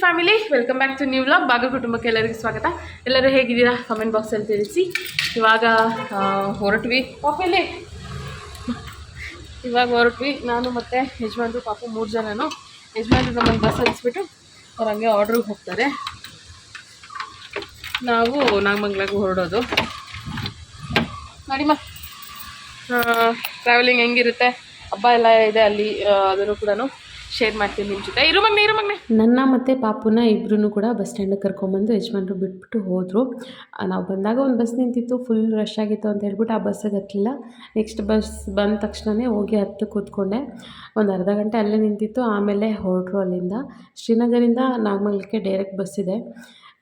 Family welcome back to new vlog ಭಾಗ ಕುಟುಂಬಕ್ಕೆ ಎಲ್ಲರಿಗೂ ಸ್ವಾಗತ. ಎಲ್ಲರೂ ಹೇಗಿದ್ದೀರಾ? ಕಮೆಂಟ್ ಬಾಕ್ಸಲ್ಲಿ ತಿಳಿಸಿ. ಇವಾಗ ಹೊರಟ್ವಿ. ಪಾಪಲ್ಲಿ ಇವಾಗ ಹೊರಟ್ವಿ. ನಾನು ಮತ್ತು ಯಜಮಾನ್ರು ಪಾಪ ಮೂರು ಜನನು. ಯಜಮಾನ್ರು ನಮ್ಮನ್ನು ಬಸ್ ಹಲಿಸ್ಬಿಟ್ಟು ಅವ್ರು ಹಂಗೆ ಆರ್ಡ್ರಿಗೆ ಹೋಗ್ತಾರೆ. ನಾವು ನಾಗಮಂಗ್ಲಾಗೆ ಹೊರಡೋದು. ನಡಿಮ. ಟ್ರಾವೆಲಿಂಗ್ ಹೆಂಗಿರುತ್ತೆ? ಹಬ್ಬ ಎಲ್ಲ ಇದೆ ಅಲ್ಲಿ ಅದನ್ನು ಕೂಡ ಶೇರ್ ಮಾಡ್ತೀನಿ ನಿಮ್ಮ ಜೊತೆ. ಇರು ಮಗ್ನೆ ಇರು ಮಗ್ನೆ. ನನ್ನ ಮತ್ತು ಪಾಪುನ ಇಬ್ಬರೂ ಕೂಡ ಬಸ್ ಸ್ಟ್ಯಾಂಡಿಗೆ ಕರ್ಕೊಂಬಂದು ಯಜಮಾನ್ರು ಬಿಟ್ಬಿಟ್ಟು ಹೋದರು. ನಾವು ಬಂದಾಗ ಒಂದು ಬಸ್ ನಿಂತಿತ್ತು ಫುಲ್ ರಶ್ ಆಗಿತ್ತು ಅಂತ ಹೇಳ್ಬಿಟ್ಟು ಆ ಬಸ್ಸಿಗೆ ಹತ್ತಲಿಲ್ಲ ನೆಕ್ಸ್ಟ್ ಬಸ್ ಬಂದ ತಕ್ಷಣವೇ ಹೋಗಿ ಹತ್ತು ಕೂತ್ಕೊಂಡೆ. ಒಂದು ಅರ್ಧ ಗಂಟೆ ಅಲ್ಲೇ ನಿಂತಿತ್ತು, ಆಮೇಲೆ ಹೊರಟ್ರು ಅಲ್ಲಿಂದ. ಶ್ರೀನಗರಿಂದ ನಾಗಮಂಗಲಕ್ಕೆ ಡೈರೆಕ್ಟ್ ಬಸ್ ಇದೆ.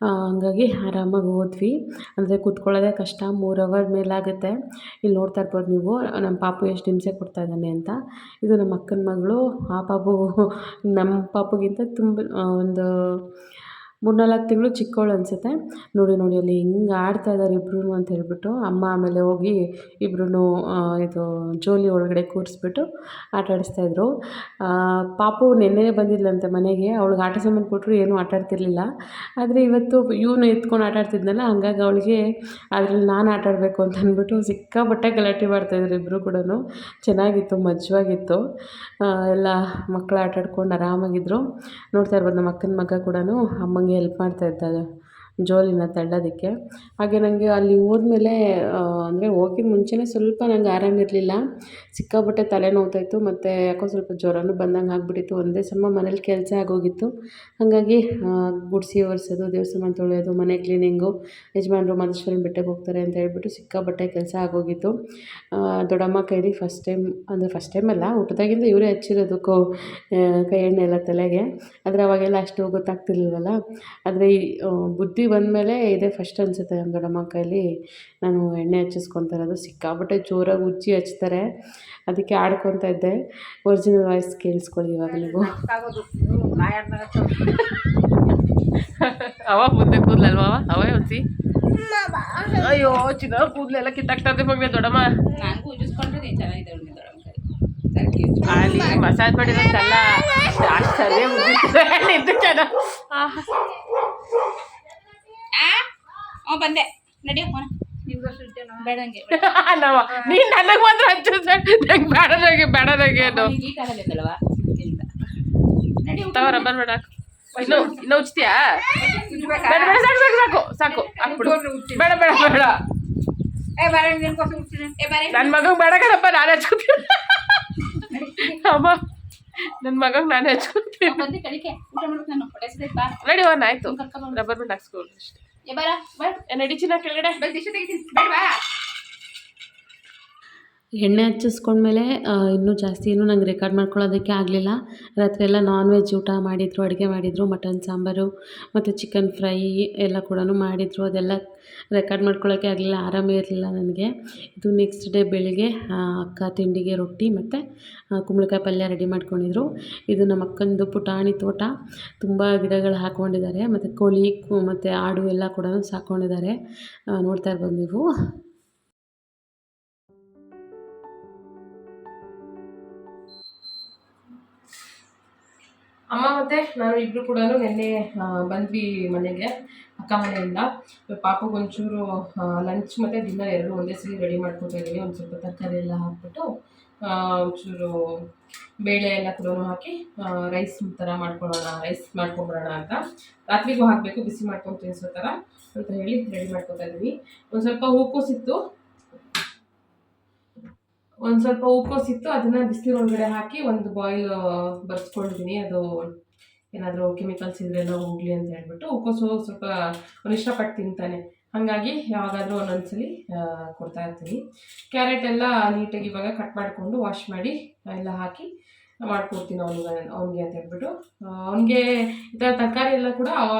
ಹಂಗಾಗಿ ಆರಾಮಾಗಿ ಹೋದ್ವಿ ಅಂದರೆ ಕೂತ್ಕೊಳ್ಳೋದೇ ಕಷ್ಟ, ಮೂರು ಅವರ್ ಮೇಲಾಗುತ್ತೆ. ಇಲ್ಲಿ ನೋಡ್ತಾ ಇರ್ಬೋದು ನೀವು ನಮ್ಮ ಪಾಪು ಎಷ್ಟು ಹಿಂಸೆ ಕೊಡ್ತಾ ಇದ್ದಾನೆ ಅಂತ. ಇದು ನಮ್ಮ ಅಕ್ಕನ ಮಗಳು, ಆ ಪಾಪು ನಮ್ಮ ಪಾಪುಗಿಂತ ತುಂಬ ಒಂದು ಮೂರ್ನಾಲ್ಕು ತಿಂಗಳು ಚಿಕ್ಕವಳು ಅನಿಸುತ್ತೆ. ನೋಡಿ ನೋಡಿ, ಅಲ್ಲಿ ಹಿಂಗೆ ಆಡ್ತಾ ಇದ್ದಾರೆ ಇಬ್ರು ಅಂತ ಹೇಳ್ಬಿಟ್ಟು ಅಮ್ಮ ಆಮೇಲೆ ಹೋಗಿ ಇಬ್ರು ಇದು ಜೋಲಿ ಒಳಗಡೆ ಕೂರಿಸ್ಬಿಟ್ಟು ಆಟ ಆಡಿಸ್ತಾಯಿದ್ರು ಪಾಪು ನೆನ್ನೆ ಬಂದಿದ್ಲಂತೆ ಮನೆಗೆ. ಅವಳಿಗೆ ಆಟ ಸಾಮಾನು ಕೊಟ್ಟರು ಏನೂ ಆಟ ಆಡ್ತಿರ್ಲಿಲ್ಲ. ಆದರೆ ಇವತ್ತು ಇವನು ಎತ್ಕೊಂಡು ಆಟ ಆಡ್ತಿದ್ನಲ್ಲ, ಹಂಗಾಗಿ ಅವಳಿಗೆ ಅದ್ರಲ್ಲಿ ನಾನು ಆಟ ಆಡಬೇಕು ಅಂತ ಅಂದ್ಬಿಟ್ಟು ಸಿಕ್ಕಾಪಟ್ಟೆ ಗಲಾಟೆ ಮಾಡ್ತಾಯಿದ್ರು ಇಬ್ಬರು ಕೂಡ ಚೆನ್ನಾಗಿತ್ತು, ಮಜವಾಗಿತ್ತು. ಎಲ್ಲ ಮಕ್ಕಳು ಆಟಾಡ್ಕೊಂಡು ಆರಾಮಾಗಿದ್ದರು ನೋಡ್ತಾ ಇರ್ಬೋದು ನಮ್ಮ ಅಕ್ಕನ ಮಗ ಕೂಡ ಅಮ್ಮಂಗೆ ಹೆಲ್ಪ್ ಮಾಡ್ತಾ ಇದ್ದ ಜೋಲಿನ ತಳ್ಳೋದಕ್ಕೆ. ಹಾಗೆ ನನಗೆ ಅಲ್ಲಿ ಹೋದ್ಮೇಲೆ ಅಂದರೆ ಹೋಗಿ ಮುಂಚೆಯೇ ಸ್ವಲ್ಪ ನಂಗೆ ಆರಾಮಿರಲಿಲ್ಲ ಸಿಕ್ಕಾಪಟ್ಟೆ ತಲೆ ನೋವ್ತಾಯಿತ್ತು, ಮತ್ತು ಯಾಕೋ ಸ್ವಲ್ಪ ಜ್ವರನೂ ಬಂದಂಗೆ ಆಗಿಬಿಟ್ಟಿತ್ತು. ಒಂದೇ ಸಮ ಮನೇಲಿ ಕೆಲಸ ಆಗೋಗಿತ್ತು. ಹಾಗಾಗಿ ಗುಡಿಸಿ ಒರೆಸೋದು, ದೇವಸ್ಥಾನ ತೊಳೆಯೋದು, ಮನೆ ಕ್ಲೀನಿಂಗು, ಯಜಮಾನ್ರು ಮಾದೇಶ್ವರನ ಬೆಟ್ಟಕ್ಕೆ ಹೋಗ್ತಾರೆ ಅಂತ ಹೇಳ್ಬಿಟ್ಟು ಸಿಕ್ಕಾಪಟ್ಟೆ ಕೆಲಸ ಆಗೋಗಿತ್ತು. ದೊಡ್ಡಮ್ಮ ಕೈಲಿ ಫಸ್ಟ್ ಟೈಮ್ ಅಂದರೆ ಫಸ್ಟ್ ಟೈಮ್ ಅಲ್ಲ ಊಟದಾಗಿಂದ ಇವರೇ ಹಚ್ಚಿರೋದು ಕೋ ಕೈ ಎಣ್ಣೆ ಎಲ್ಲ ತಲೆಗೆ. ಆದರೆ ಅವಾಗೆಲ್ಲ ಅಷ್ಟು ಗೊತ್ತಾಗ್ತಿರ್ಲಿಲ್ವಲ್ಲ ಆದರೆ ಈ ಬುದ್ಧಿ ಬಂದಮೇಲೆ ಇದೇ ಫಸ್ಟ್ ಅನಿಸುತ್ತೆ ನಮ್ಮ ದೊಡ್ಡಮ್ಮ ಕೈಲಿ ನಾನು ಎಣ್ಣೆ ಹಚ್ಚಿಸ್ಕೊತಾ ಇರೋದು. ಸಿಕ್ಕಾಪಟ್ಟೆ ಜೋರಾಗಿ ಉಜ್ಜಿ ಹಚ್ತಾರೆ. ಅದಕ್ಕೆ ಆಡ್ಕೊತಾ ಇದ್ದೆ. ಒರಿಜಿನಲ್ ವಾಯ್ಸ್ ಕೇಳಿಸ್ಕೊಳ್ಳಿ ಇವಾಗ ನೀವು. ಅವ ಮುಂದೆ ಕೂದಲಲ್ವಾ ಅವ? ಹೇಳ್ತಿ. ಅಯ್ಯೋ ಚಿನ್ನ ಕೂದಲೆಲ್ಲ ಕಿತ್ತಾಕ್ತದೆ ಮಮ್ಮಿ ದೊಡ್ಡಮ್ಮ. ಅಲ್ಲಿ ಮಸಾಜ್ ಮಾಡಿರೋದಲ್ಲ ಅಷ್ಟು ಸರಿಯಾಗಿ ಉಜ್ಜಿರ್ತದೆ ನಿಂತು ಚೆನ್ನ. ಆ? ಅವ ಬಂದೆ. ನಡಿಯೋ ಫೋನ್ ಬೇಡಂಗೆ. ನೀನ್ ನನಗೆ ಮಾತ್ರ ಬೇಡದಾಗೆ ರಬ್ಬರ್ ಬೇಡ ಇನ್ನು ಇನ್ನು ಉಚ್ತೀಯಾ ಬೇಡ ಬೇಡ ಸಾಕು ಸಾಕು ಸಾಕು ಸಾಕು. ಹಾಕ್ಬಿಡು. ಬೇಡ ಬೇಡ ಬೇಡ. ನನ್ನ ಮಗಂಗೆ ಬೇಡ ಕಣಪ್ಪ ನಾನು ಹಚ್ಕೋತೀನಿ. ಅಮ್ಮ ನನ್ನ ಮಗಂಗೆ ನಾನು ಹಚ್ಕೊತೀನಿ. ನಡಿ ಒನ್ ಆಯ್ತು. ರಬ್ಬರ್ ಬ್ಯಾಂಡ್ ಹಾಕ್ಸ್ಕೊಳ್ಳಿ ಅಷ್ಟೇ. ಬರ ಬರ ಏ, ನಡಿ ಚಿನ್ನ ಕೆಳಗಡೆ ಬಲ್ ದಿಶ ತೆಗಿತೀನಿ ಬೇಡ ಬಾ ಎಣ್ಣೆ ಹಚ್ಚಿಸ್ಕೊಂಡ್ಮೇಲೆ ಇನ್ನೂ ಜಾಸ್ತಿ ಏನೂ ನಂಗೆ ರೆಕಾರ್ಡ್ ಮಾಡ್ಕೊಳ್ಳೋದಕ್ಕೆ ಆಗಲಿಲ್ಲ. ರಾತ್ರಿ ಎಲ್ಲ ನಾನ್ ವೆಜ್ ಊಟ ಮಾಡಿದರು, ಅಡುಗೆ ಮಾಡಿದರು, ಮಟನ್, ಸಾಂಬಾರು, ಮತ್ತು ಚಿಕನ್ ಫ್ರೈ ಎಲ್ಲ ಕೂಡ ಮಾಡಿದರು. ಅದೆಲ್ಲ ರೆಕಾರ್ಡ್ ಮಾಡ್ಕೊಳ್ಳೋಕ್ಕೆ ಆಗಲಿಲ್ಲ, ಆರಾಮೇ ಇರಲಿಲ್ಲ ನನಗೆ. ಇದು ನೆಕ್ಸ್ಟ್ ಡೇ ಬೆಳಿಗ್ಗೆ ಅಕ್ಕ ತಿಂಡಿಗೆ ರೊಟ್ಟಿ ಮತ್ತು ಕುಂಬಳಕಾಯಿ ಪಲ್ಯ ರೆಡಿ ಮಾಡ್ಕೊಂಡಿದ್ರು. ಇದು ನಮ್ಮ ಅಕ್ಕಂದು ಪುಟಾಣಿ ತೋಟ. ತುಂಬ ಗಿಡಗಳು ಹಾಕ್ಕೊಂಡಿದ್ದಾರೆ, ಮತ್ತು ಕೋಳಿ ಮತ್ತು ಆಡು ಎಲ್ಲ ಕೂಡ ಸಾಕೊಂಡಿದ್ದಾರೆ ನೋಡ್ತಾ ಇರ್ಬೋದು ನೀವು. ಅಮ್ಮ ಮತ್ತೆ ನಾನು ಇಬ್ರು ಕೂಡ ನಿನ್ನೆ ಬಂದ್ವಿ ಮನೆಗೆ, ಅಕ್ಕ ಮನೆಯಿಂದ. ಪಾಪಗೆ ಒಂಚೂರು ಲಂಚ್ ಮತ್ತು ಡಿನ್ನರ್ ಎರಡು ಒಂದೇ ಸರಿ ರೆಡಿ ಮಾಡ್ಕೊತಾ ಇದ್ದೀನಿ ಒಂದು ಸ್ವಲ್ಪ ತರಕಾರಿ ಎಲ್ಲ ಹಾಕ್ಬಿಟ್ಟು ಒಂಚೂರು ಬೇಳೆ ಎಲ್ಲ ಕೂಡ ಹಾಕಿ ರೈಸ್ ಥರ ಮಾಡ್ಕೊಳ್ಳೋಣ ರೈಸ್ ಮಾಡ್ಕೊಂಬರೋಣ ಅಂತ. ರಾತ್ರಿಗೂ ಹಾಕಬೇಕು, ಬಿಸಿ ಮಾಡ್ಕೊಂಡು ತಿನ್ನಿಸೋ ಥರ ಅಂತ ಹೇಳಿ ರೆಡಿ ಮಾಡ್ಕೊತಾ ಇದ್ದೀನಿ ಒಂದು ಸ್ವಲ್ಪ ಹೂಕೋಸಿತ್ತು. ಒಂದು ಸ್ವಲ್ಪ ಹೂಕೋಸಿತ್ತು ಅದನ್ನು ಬಿಸಿಲು ಒಳಗಡೆ ಹಾಕಿ ಒಂದು ಬಾಯ್ಲ್ ಬರ್ಸ್ಕೊಂಡಿದ್ದೀನಿ ಅದು ಏನಾದರೂ ಕೆಮಿಕಲ್ಸ್ ಇದ್ರೆಲ್ಲ ಹೋಗಲಿ ಅಂತ ಹೇಳ್ಬಿಟ್ಟು ಹೂಕೋಸು ಸ್ವಲ್ಪ ಅವ್ನು ಇಷ್ಟಪಟ್ಟು ತಿಂತಾನೆ. ಹಾಗಾಗಿ ಯಾವಾಗಾದರೂ ಒಂದೊಂದ್ಸಲಿ ಕೊಡ್ತಾ ಇರ್ತೀನಿ. ಕ್ಯಾರೆಟ್ ಎಲ್ಲ ನೀಟಾಗಿ ಇವಾಗ ಕಟ್ ಮಾಡಿಕೊಂಡು ವಾಶ್ ಮಾಡಿ, ಎಲ್ಲ ಹಾಕಿ ಮಾಡ್ಕೊಡ್ತೀನಿ ಅವ್ನಿಗೆ ಅವ್ನಿಗೆ ಅಂತ ಹೇಳ್ಬಿಟ್ಟು. ಅವನಿಗೆ ಈ ಥರ ತರಕಾರಿ ಎಲ್ಲ ಕೂಡ ಅವ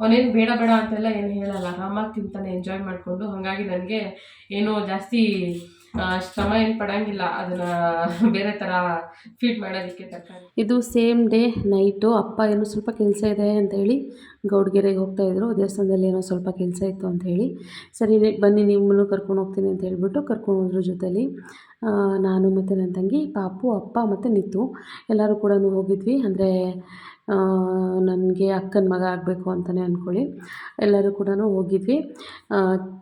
ಅವನೇನು ಬೇಡ ಬೇಡ ಅಂತೆಲ್ಲ ಏನು ಹೇಳಲ್ಲ. ಆರಾಮಾಗಿ ತಿಂತಾನೆ ಎಂಜಾಯ್ ಮಾಡಿಕೊಂಡು. ಹಾಗಾಗಿ ನನಗೆ ಏನೋ ಜಾಸ್ತಿ ಶ್ರಮ ಏನು ಪಡಂಗಿಲ್ಲ, ಅದನ್ನ ಬೇರೆ ಥರ ಫೀಡ್ ಮಾಡೋದಕ್ಕೆ ತರಕಾರಿ ಇದು ಸೇಮ್ ಡೇ ನೈಟು ಅಪ್ಪ ಏನೋ ಸ್ವಲ್ಪ ಕೆಲಸ ಇದೆ ಅಂತ ಹೇಳಿ ಗೌಡ್ಗೆರೆಗೆ ಹೋಗ್ತಾ ಇದ್ರು, ದೇವಸ್ಥಾನದಲ್ಲಿ ಏನೋ ಸ್ವಲ್ಪ ಕೆಲಸ ಇತ್ತು ಅಂತ ಹೇಳಿ. ಸರಿ ಬನ್ನಿ, ನಿಮ್ಮನ್ನು ಕರ್ಕೊಂಡು ಹೋಗ್ತೀನಿ ಅಂತ ಹೇಳ್ಬಿಟ್ಟು ಕರ್ಕೊಂಡು ಹೋದ್ರ ಜೊತೆಲಿ. ನಾನು ಮತ್ತು ನನ್ನ ತಂಗಿ, ಪಾಪು, ಅಪ್ಪ ಮತ್ತು ನಿತ್ತು. ಎಲ್ಲರೂ ಕೂಡ ಹೋಗಿದ್ವಿ. ಅಂದರೆ ನನಗೆ ಅಕ್ಕನ ಮಗ ಆಗಬೇಕು ಅಂತಲೇ ಅಂದ್ಕೊಳ್ಳಿ ಎಲ್ಲರೂ ಕೂಡ ಹೋಗಿದ್ವಿ.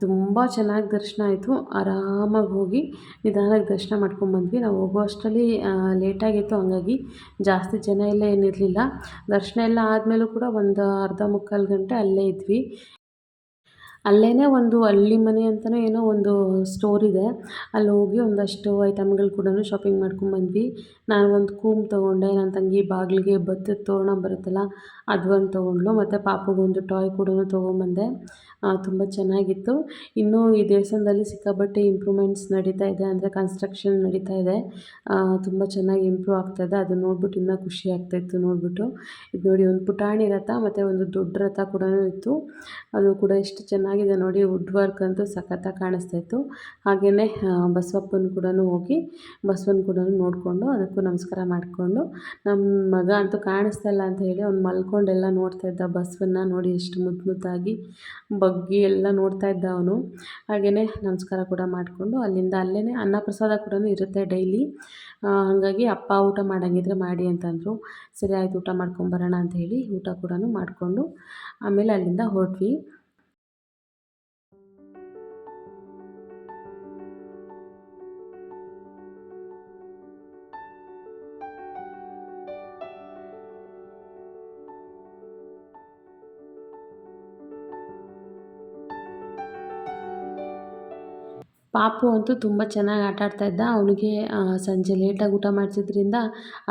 ತುಂಬ ಚೆನ್ನಾಗಿ ದರ್ಶನ ಆಯಿತು. ಆರಾಮಾಗಿ ಹೋಗಿ ನಿಧಾನಕ್ಕೆ ದರ್ಶನ ಮಾಡ್ಕೊಂಬಂದ್ವಿ ನಾವು ಹೋಗೋ ಅಷ್ಟರಲ್ಲಿ ಲೇಟಾಗಿತ್ತು ಹಂಗಾಗಿ ಜಾಸ್ತಿ ಜನ ಎಲ್ಲ ಏನಿರಲಿಲ್ಲ. ದರ್ಶನ ಎಲ್ಲ ಆದಮೇಲೂ ಕೂಡ ಒಂದು ಅರ್ಧ ಮುಕ್ಕಾಲು ಗಂಟೆ ಅಲ್ಲೇ ಇದ್ವಿ. ಅಲ್ಲೇ ಒಂದು ಹಳ್ಳಿ ಮನೆ ಅಂತಲೇ ಏನೋ ಒಂದು ಸ್ಟೋರ್ ಇದೆ. ಅಲ್ಲಿ ಹೋಗಿ ಒಂದಷ್ಟು ಐಟಮ್ಗಳು ಕೂಡ ಶಾಪಿಂಗ್ ಮಾಡ್ಕೊಂಬಂದ್ವಿ ನಾನು ಒಂದು ಕೂಮ್ ತೊಗೊಂಡೆ ನನ್ನ ತಂಗಿ ಬಾಗಿಲಿಗೆ ಬತ್ತದ ತೋರಣ ಬರುತ್ತಲ್ಲ ಅದು ಒಂದು ತೊಗೊಂಡ್ಳು. ಮತ್ತು ಪಾಪುಗೊಂದು ಟಾಯ್ ಕೂಡ ತೊಗೊಂಬಂದೆ. ತುಂಬ ಚೆನ್ನಾಗಿತ್ತು. ಇನ್ನೂ ಈ ದೇವಸ್ಥಾನದಲ್ಲಿ ಸಿಕ್ಕಾಪಟ್ಟೆ ಇಂಪ್ರೂವ್ಮೆಂಟ್ಸ್ ನಡೀತಾ ಇದೆ, ಅಂದರೆ ಕನ್ಸ್ಟ್ರಕ್ಷನ್ ನಡೀತಾ ಇದೆ. ತುಂಬ ಚೆನ್ನಾಗಿ ಇಂಪ್ರೂವ್ ಆಗ್ತಾ ಇದೆ. ಅದು ನೋಡ್ಬಿಟ್ಟು ಇನ್ನೂ ಖುಷಿ ಆಗ್ತಾಯಿತ್ತು ನೋಡಿಬಿಟ್ಟು. ಇದು ನೋಡಿ, ಒಂದು ಪುಟಾಣಿ ರಥ, ಮತ್ತು ಒಂದು ದೊಡ್ಡ ರಥ ಕೂಡ ಇತ್ತು. ಅದು ಕೂಡ ಎಷ್ಟು ಚೆನ್ನಾಗಿದೆ ನೋಡಿ ವುಡ್ ವರ್ಕ್ ಅಂತೂ ಸಖತ್ತಾಗಿ ಕಾಣಿಸ್ತಾ ಇತ್ತು. ಹಾಗೆಯೇ ಬಸವಪ್ಪನ ಕೂಡ ಹೋಗಿ, ಬಸವನ ಕೂಡ ನೋಡಿಕೊಂಡು ಅದಕ್ಕೂ ನಮಸ್ಕಾರ ಮಾಡಿಕೊಂಡು ನಮ್ಮ ಮಗ ಅಂತೂ ಕಾಣಿಸ್ತಾ ಇಲ್ಲ ಅಂತ ಹೇಳಿ ಅವ್ನು ಮಲ್ಕೊಂಡೆಲ್ಲ ನೋಡ್ತಾ ಇದ್ದ ಬಸ್ಸನ್ನು ನೋಡಿ ಎಷ್ಟು ಮುದ್ದು ಮುದ್ದಾಗಿ ಬಗ್ಗಿ ಎಲ್ಲ ನೋಡ್ತಾ ಇದ್ದ ಅವನು. ಹಾಗೆಯೇ ನಮಸ್ಕಾರ ಕೂಡ ಮಾಡಿಕೊಂಡು ಅಲ್ಲಿಂದ ಅಲ್ಲೇ ಅನ್ನ ಪ್ರಸಾದ ಕೂಡ ಇರುತ್ತೆ ಡೈಲಿ. ಹಾಗಾಗಿ ಅಪ್ಪ ಊಟ ಮಾಡಂಗಿದ್ರೆ ಮಾಡಿ ಅಂತಂದರು. ಸರಿ, ಆಯಿತು, ಊಟ ಮಾಡ್ಕೊಂಬರೋಣ ಅಂತ ಹೇಳಿ ಊಟ ಕೂಡ ಮಾಡಿಕೊಂಡು ಆಮೇಲೆ ಅಲ್ಲಿಂದ ಹೊರಟ್ವಿ. ಪಾಪು ಅಂತೂ ತುಂಬ ಚೆನ್ನಾಗಿ ಆಟ ಆಡ್ತಾ ಇದ್ದ. ಅವನಿಗೆ ಸಂಜೆ ಲೇಟಾಗಿ ಊಟ ಮಾಡಿಸಿದ್ರಿಂದ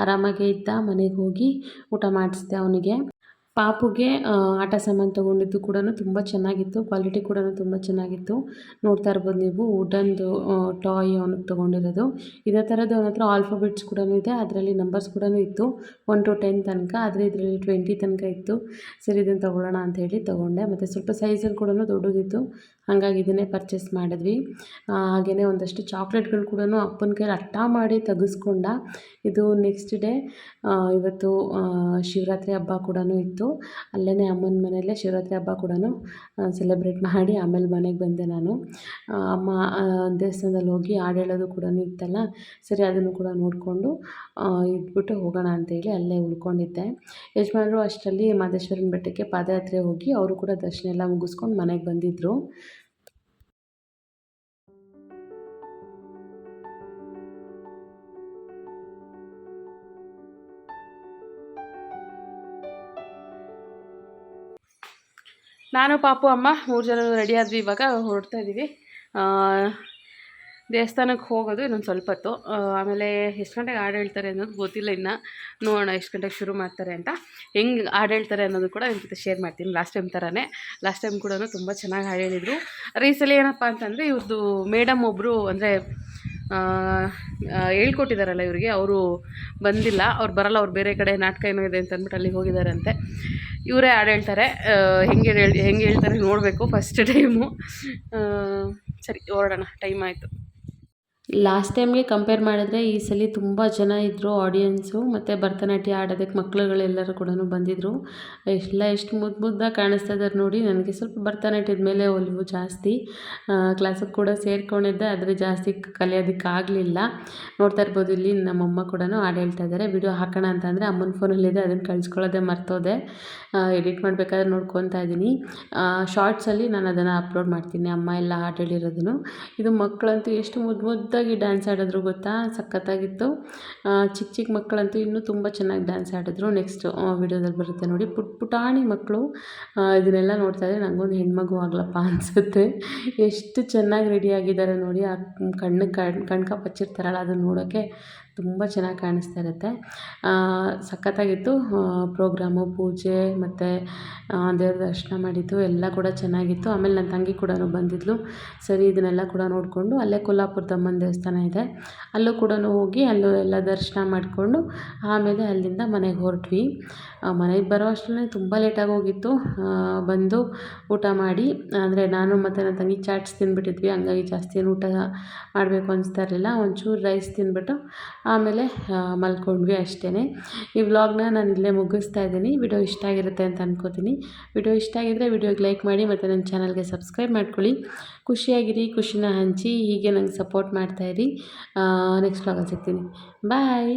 ಆರಾಮಾಗೇ ಇದ್ದ, ಮನೆಗೆ ಹೋಗಿ ಊಟ ಮಾಡಿಸಿದೆ ಅವನಿಗೆ. ಪಾಪುಗೆ ಆಟ ಸಾಮಾನು ತೊಗೊಂಡಿದ್ದು ಕೂಡ ತುಂಬ ಚೆನ್ನಾಗಿತ್ತು ಕ್ವಾಲಿಟಿ ಕೂಡ ತುಂಬ ಚೆನ್ನಾಗಿತ್ತು. ನೋಡ್ತಾ ಇರ್ಬೋದು ನೀವು ವುಡನ್ದು ಟಾಯ್ ಅವನಿಗೆ ತೊಗೊಂಡಿರೋದು. ಇದೇ ಥರದ್ದು ಅವನ ಹತ್ರ ಆಲ್ಫಾಬೆಟ್ಸ್ ಕೂಡ ಇದೆ, ಅದರಲ್ಲಿ ನಂಬರ್ಸ್ ಕೂಡ ಇತ್ತು. ಒನ್ ಟು ಟೆನ್ ತನಕ, ಆದರೆ ಇದರಲ್ಲಿ ಟ್ವೆಂಟಿ ತನಕ ಇತ್ತು. ಸರಿ ಇದನ್ನು ತೊಗೊಳ್ಳೋಣ ಅಂತ ಹೇಳಿ ತೊಗೊಂಡೆ. ಮತ್ತು ಸ್ವಲ್ಪ ಸೈಜಲ್ಲಿ ಕೂಡ ದೊಡ್ಡದಿತ್ತು. ಹಾಗಾಗಿ ಇದನ್ನೇ ಪರ್ಚೇಸ್ ಮಾಡಿದ್ವಿ. ಹಾಗೆಯೇ ಒಂದಷ್ಟು ಚಾಕ್ಲೇಟ್ಗಳು ಕೂಡ ಅಪ್ಪನ ಕೈಯಲ್ಲಿ ಅಟ್ಟ ಮಾಡಿ ತೆಗೆಸ್ಕೊಂಡ. ಇದು ನೆಕ್ಸ್ಟ್ ಡೇ ಇವತ್ತು ಶಿವರಾತ್ರಿ ಹಬ್ಬ ಕೂಡ ಇತ್ತು. ಅಲ್ಲೇ ಅಮ್ಮನ ಮನೆಯಲ್ಲೇ ಶಿವರಾತ್ರಿ ಹಬ್ಬ ಕೂಡ ಸೆಲೆಬ್ರೇಟ್ ಮಾಡಿ ಆಮೇಲೆ ಮನೆಗೆ ಬಂದೆ ನಾನು. ಅಮ್ಮ ದೇವಸ್ಥಾನದಲ್ಲಿ ಹೋಗಿ ಹಾಡು ಹೇಳೋದು ಕೂಡ ಇತ್ತಲ್ಲ, ಸರಿ ಅದನ್ನು ಕೂಡ ನೋಡಿಕೊಂಡು ಇದ್ಬಿಟ್ಟು ಹೋಗೋಣ ಅಂತೇಳಿ ಅಲ್ಲೇ ಉಳ್ಕೊಂಡಿದ್ದೆ. ಯಜಮಾನರು ಅಷ್ಟರಲ್ಲಿ ಮಾದೇಶ್ವರನ ಬೆಟ್ಟಕ್ಕೆ ಪಾದಯಾತ್ರೆ ಹೋಗಿ ಅವರು ಕೂಡ ದರ್ಶನ ಎಲ್ಲ ಮುಗಿಸ್ಕೊಂಡು ಮನೆಗೆ ಬಂದಿದ್ದರು ನಾನು, ಪಾಪು, ಅಮ್ಮ ಮೂರು ಜನ ರೆಡಿ ಆದ್ವಿ ಇವಾಗ, ಹೊರಡ್ತಾ ಇದ್ದೀವಿ ದೇವಸ್ಥಾನಕ್ಕೆ ಹೋಗೋದು ಇನ್ನೊಂದು ಸ್ವಲ್ಪ ಹೊತ್ತು. ಆಮೇಲೆ ಎಷ್ಟು ಗಂಟೆಗೆ ಹಾಡು ಹೇಳ್ತಾರೆ ಅನ್ನೋದು ಗೊತ್ತಿಲ್ಲ ಇನ್ನು. ನೋಡೋಣ ಎಷ್ಟು ಗಂಟೆಗೆ ಶುರು ಮಾಡ್ತಾರೆ ಅಂತ. ಹೆಂಗೆ ಹಾಡು ಹೇಳ್ತಾರೆ ಅನ್ನೋದು ಕೂಡ ನಿಮ್ಮ ಜೊತೆ ಶೇರ್ ಮಾಡ್ತೀನಿ ಲಾಸ್ಟ್ ಟೈಮ್ ಥರನೇ ಲಾಸ್ಟ್ ಟೈಮ್ ಕೂಡ ತುಂಬ ಚೆನ್ನಾಗಿ ಹಾಡು ಹೇಳಿದರು. ರೀಸಲಿ ಏನಪ್ಪ ಅಂತಂದರೆ ಇವ್ರದ್ದು ಮೇಡಮ್ ಒಬ್ಬರು ಅಂದರೆ ಹೇಳ್ಕೊಟ್ಟಿದ್ದಾರಲ್ಲ ಇವರಿಗೆ, ಅವರು ಬಂದಿಲ್ಲ, ಅವ್ರು ಬರಲ್ಲ, ಅವ್ರು ಬೇರೆ ಕಡೆ ನಾಟಕ ಏನೋ ಇದೆ ಅಂತ ಅಂದ್ಬಿಟ್ಟು ಅಲ್ಲಿಗೆ ಹೋಗಿದ್ದಾರಂತೆ ಇವರೇ ಹಾಡು ಹೇಳ್ತಾರೆ ಹೆಂಗೆ ಹೇಳಿ, ಹೆಂಗೆ ಹೇಳ್ತಾರೆ ನೋಡಬೇಕು ಫಸ್ಟ್ ಟೈಮು ಸರಿ ಹೊರಡೋಣ ಟೈಮ್ ಆಯಿತು. ಲಾಸ್ಟ್ ಟೈಮ್ಗೆ ಕಂಪೇರ್ ಮಾಡಿದ್ರೆ ಈ ಸಲ ತುಂಬ ಜನ ಇದ್ದರು ಆಡಿಯನ್ಸು ಮತ್ತು ಭರತನಾಟ್ಯ ಆಡೋದಕ್ಕೆ ಮಕ್ಕಳುಗಳೆಲ್ಲರೂ ಕೂಡ ಬಂದಿದ್ದರು ಎಲ್ಲ ಎಷ್ಟು ಮುದ್ದು ಮುದ್ದಾಗಿ ಕಾಣಿಸ್ತಾ ಇದ್ದಾರೆ ನೋಡಿ, ನನಗೆ ಸ್ವಲ್ಪ ಭರತನಾಟ್ಯದ ಮೇಲೆ ಒಲಿವು ಜಾಸ್ತಿ. ಕ್ಲಾಸಿಗೆ ಕೂಡ ಸೇರ್ಕೊಂಡಿದ್ದೆ, ಆದರೆ ಜಾಸ್ತಿ ಕಲಿಯೋದಕ್ಕಾಗಲಿಲ್ಲ ನೋಡ್ತಾ ಇರ್ಬೋದು, ಇಲ್ಲಿ ನಮ್ಮಮ್ಮ ಕೂಡ ಹಾಡು ಹೇಳ್ತಾ ಇದ್ದಾರೆ ವಿಡಿಯೋ ಹಾಕೋಣ ಅಂತಂದರೆ ಅಮ್ಮನ ಫೋನಲ್ಲಿದೆ ಅದನ್ನು ಕಳಿಸ್ಕೊಳ್ಳೋದೆ ಮರ್ತೋದೆ. ಎಡಿಟ್ ಮಾಡಬೇಕಾದ್ರೆ ನೋಡ್ಕೊತಾ ಇದ್ದೀನಿ ಶಾರ್ಟ್ಸಲ್ಲಿ ನಾನು ಅದನ್ನು ಅಪ್ಲೋಡ್ ಮಾಡ್ತೀನಿ, ಅಮ್ಮ ಎಲ್ಲ ಹಾಡು ಹೇಳಿರೋದನ್ನು. ಇದು ಮಕ್ಕಳಂತೂ ಎಷ್ಟು ಮುದ್ದು ಮುದ್ದಾಗಿ ಡ್ಯಾನ್ಸ್ ಆಡಿದ್ರು ಗೊತ್ತಾ? ಸಖತ್ತಾಗಿತ್ತು. ಚಿಕ್ಕ ಚಿಕ್ಕ ಮಕ್ಕಳಂತೂ ಇನ್ನೂ ತುಂಬ ಚೆನ್ನಾಗಿ ಡ್ಯಾನ್ಸ್ ಆಡಿದ್ರು. ನೆಕ್ಸ್ಟ್ ವಿಡಿಯೋದಲ್ಲಿ ಬರುತ್ತೆ ನೋಡಿ. ಪುಟ್, ಪುಟಾಣಿ ಮಕ್ಕಳು ಇದನ್ನೆಲ್ಲ ನೋಡ್ತಾ ಇದ್ದರೆ ನನಗೊಂದು ಹೆಣ್ಮಗು ಆಗ್ಲಪ್ಪ ಅನಿಸುತ್ತೆ. ಎಷ್ಟು ಚೆನ್ನಾಗಿ ರೆಡಿಯಾಗಿದ್ದಾರೆ ನೋಡಿ. ಆ, ಕಣ್ಣು, ಕಣ್ ಕಣ್ಕ ಪಚ್ಚಿರ್ತಾರಲ್ಲ ಅದನ್ನು ನೋಡೋಕ್ಕೆ ತುಂಬ ಚೆನ್ನಾಗಿ ಕಾಣಿಸ್ತಾ ಇರುತ್ತೆ. ಸಖತ್ತಾಗಿತ್ತು. ಪ್ರೋಗ್ರಾಮು, ಪೂಜೆ ಮತ್ತು ದೇವ್ರ ದರ್ಶನ ಮಾಡಿದ್ದು ಎಲ್ಲ ಕೂಡ ಚೆನ್ನಾಗಿತ್ತು. ಆಮೇಲೆ ನನ್ನ ತಂಗಿ ಕೂಡ ಬಂದಿದ್ಲು. ಸರಿ, ಇದನ್ನೆಲ್ಲ ಕೂಡ ನೋಡಿಕೊಂಡು ಅಲ್ಲೇ ಕೊಲ್ಲಾಪುರದಮ್ಮನ ದೇವಸ್ಥಾನ ಇದೆ. ಅಲ್ಲೂ ಕೂಡ ಹೋಗಿ ಅಲ್ಲೂ ಎಲ್ಲ ದರ್ಶನ ಮಾಡಿಕೊಂಡು ಆಮೇಲೆ ಅಲ್ಲಿಂದ ಮನೆಗೆ ಹೊರಟ್ವಿ. ಮನೆಗೆ ಬರೋ ಅಷ್ಟರಲ್ಲೇ ತುಂಬ ಲೇಟಾಗಿ ಹೋಗಿತ್ತು. ಬಂದು ಊಟ ಮಾಡಿ ಅಂದರೆ ನಾನು ಮತ್ತು ನನ್ನ ತಂಗಿ ಚಾಟ್ಸ್ ತಿಂದ್ಬಿಟ್ಟಿದ್ವಿ ಹಂಗಾಗಿ ಜಾಸ್ತಿ ಏನು ಊಟ ಮಾಡಬೇಕು ಅನಿಸ್ತಾ ಇರಲಿಲ್ಲ. ಒಂಚೂರು ರೈಸ್ ತಿಂದ್ಬಿಟ್ಟು ಆಮೇಲೆ ಮಲ್ಕೊಂಡ್ವಿ ಅಷ್ಟೇ ಈ ವ್ಲಾಗ್ನ ನಾನು ಇಲ್ಲೇ ಮುಗಿಸ್ತಾ ಇದ್ದೀನಿ. ವಿಡಿಯೋ ಇಷ್ಟ ಆಗಿರುತ್ತೆ ಅಂತ ಅನ್ಕೋತೀನಿ. ವಿಡಿಯೋ ಇಷ್ಟ ಆಗಿದ್ದರೆ ವಿಡಿಯೋಗೆ ಲೈಕ್ ಮಾಡಿ ಮತ್ತು ನನ್ನ ಚಾನಲ್ಗೆ ಸಬ್ಸ್ಕ್ರೈಬ್ ಮಾಡ್ಕೊಳ್ಳಿ. ಖುಷಿಯಾಗಿರಿ, ಖುಷಿನ ಹಂಚಿ ಹೀಗೆ ನಂಗೆ ಸಪೋರ್ಟ್ ಮಾಡ್ತಾಯಿರಿ ನೆಕ್ಸ್ಟ್ ವ್ಲಾಗಲ್ಲಿ ಸಿಗ್ತೀನಿ. ಬಾಯ್!